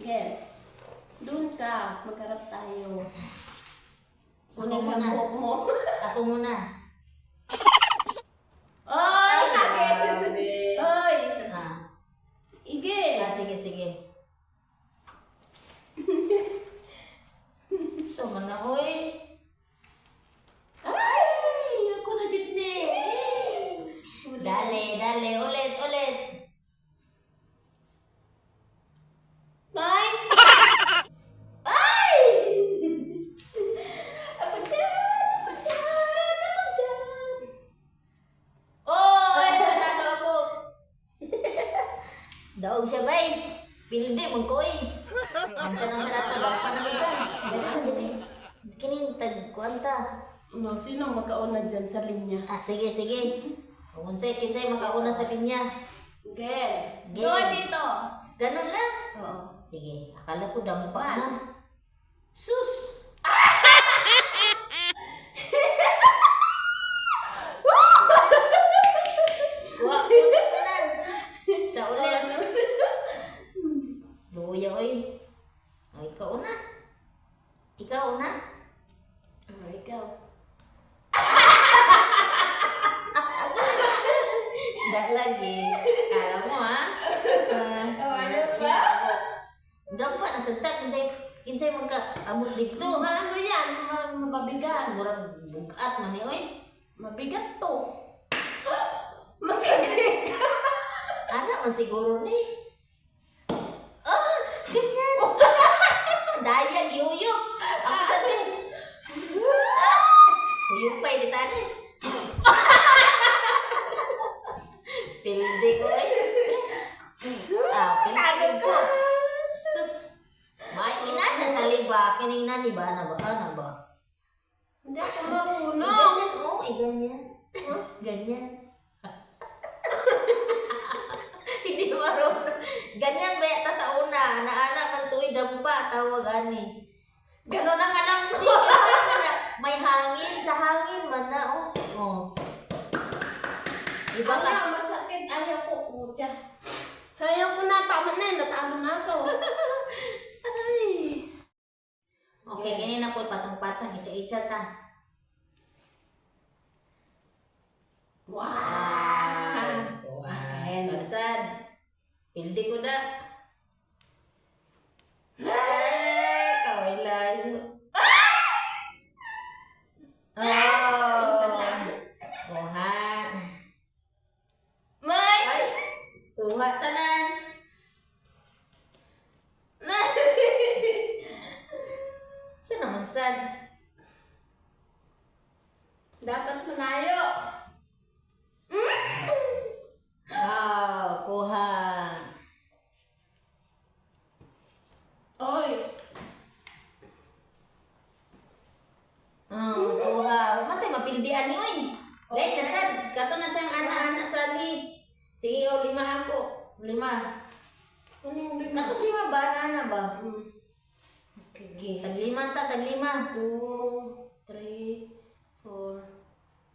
Yes. Doon ka. Magharap tayo. Kunin mo buhok mo. Ako muna. Oy! Grabe. Oy! Ah, Ige! ah sige, sige. so, man Daog siya, bay. Pilde, magkoy. Ansa nang sa nato, baka na siya. Ganun, dili. Kinin, tagkuanta. No, sino makauna dyan sa linya? Ah, sige, sige. Kung unsay, kinsay makauna sa linya. Okay. Game. Go dito! Ganun lang. Oo. Sige, akala ko dampa na. Sus! Wa, ulit na. Sa ulit. Luya, oy. O, ikaw na. Ikaw na. Oh, ikaw. Tidak lagi. Kala mo, ha? Uh, Oh, ano ba? Dampa na sentak. Kinsay, kinsay magka amot dito. Ano yan? Ma- Mabigat. Murag bugat man ni, oy. Mabigat to. Masakit. Ana man siguro ni. Oh, ganyan. Daya, giyuyok. Ako sabi. Tani. Pildi ko eh. Ah, pildi ko. Sus. May inana sa liba. Kinina ni ba na ba? Ano ba? Hindi ako marunong. ganyan. Oo, eh, ganyan. Ganyan. Hindi marunong. Ganyan ba yata sa una? Naana man tuwi dampa, tawag ani. Ganon ang alam ko. Hindi, alam mo na, may hangin, sa hangin man na, oh. Oh. Iba ka. Wala, masakit. Ayaw ko. Putya. Ayaw ko na. Tama na. Natalo na ako. Ay. Okay, ganyan ako patang-patang, itcha-itcha ta. Wow. Wow. Ayan. Saan? Pildi ko na. Ay, kaway layo. Isa Oh. lang. Kuha. May. Ay, kuha tanan. Saan naman sad? Dapat sunayo. Oh, kuha. Oy. Oh, kuha. Matay, mapildihan ni oy. Dahil na sad. Kato na siyang anak-anak sabi. Sige, o lima ako. Lima. Ano yung lima? Kato lima ba? Ana ba? Hmm. Sige. Taglima ta, taglima. Two, three, four,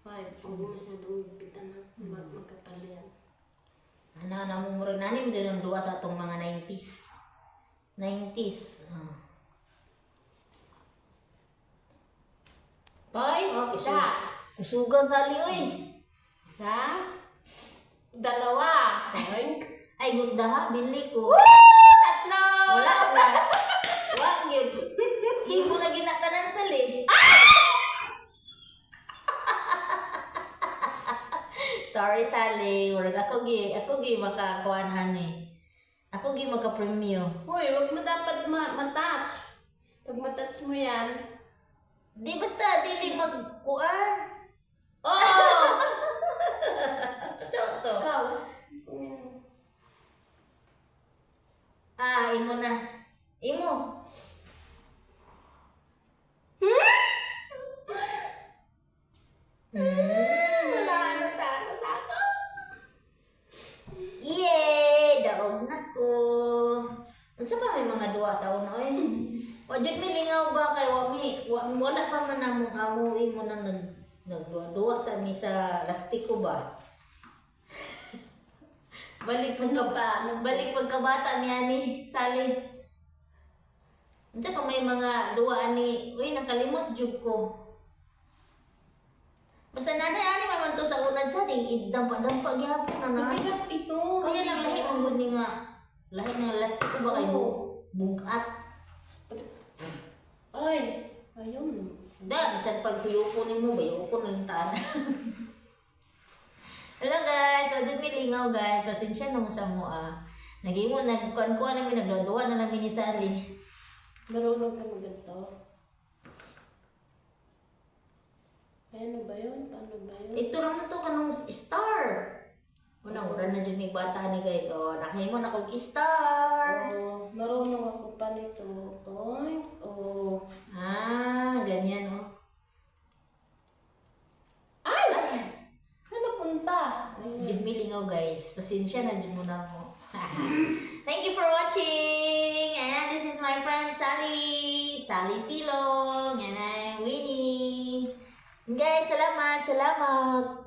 five. Huwag mo masyadong ipitan na mag magkapalian. Ano, namumuro na ni din ang duwa sa atong mga 90s. 90s. Oh. Toy, Oh, isa. Kusugan sali, oy. Isa. Dalawa. Ay, gunda ha, binli ko. Tatlo. Wala, wala. Wa, yun. Himo na ginatanan sali. Sorry, Sally. Wala ako gi, ako gi makakuanhan eh. Ako gi maka-premium. Uy, wag mo dapat ma matouch. Pag matouch mo yan. Di basta, dili magkuan. Oh! Choto. Ikaw. Mm. Ah, imo na. Imo. Hmm. Wala na talo na ako. Yay! Daog na ko. Unsa ba may mga duwa sa una oy? Wa jud mi lingaw ba kay wa mi wa, wala pa man namong amo imo nang nag nagduwa-duwa sa mi sa lastiko ba? balik? Ano ba? balik pagkabata ni Sally. Unsa pa may mga duwa ani, uy nakalimot jud ko. Basta nanay ani man to sa unad sa di dampa-dampa gyapon na na. Mabigat ito. Kaya lang lahi ang gud ni nga lahi ng last ko ba kay bu bugat. Ay, ayun. Da, bisan pag tuyuko ni mo, bayuko na yung taan. Hello guys, so dyan may lingaw guys. Pasensya na mo sa mo ah. Naging mo, nagkuhan-kuhan namin, nagluduan na namin ni Sally. Marunong ka magganto. Ay, ano ba yun? Paano ba yun? Ito lang na to kanong star. Unang-una na dyan may bata ni guys. O, nakahin mo na kong star. Oh, marunong ako pa nito. Oy, oh. Ah, ganyan oh. Ay! Saan napunta? Ayun. Dyan may lingaw guys. Pasensya na dyan muna mo. Thank you for watching. And this is my friend Sally. Sally Silong. And I'm Winnie. Guys, salamat, salamat.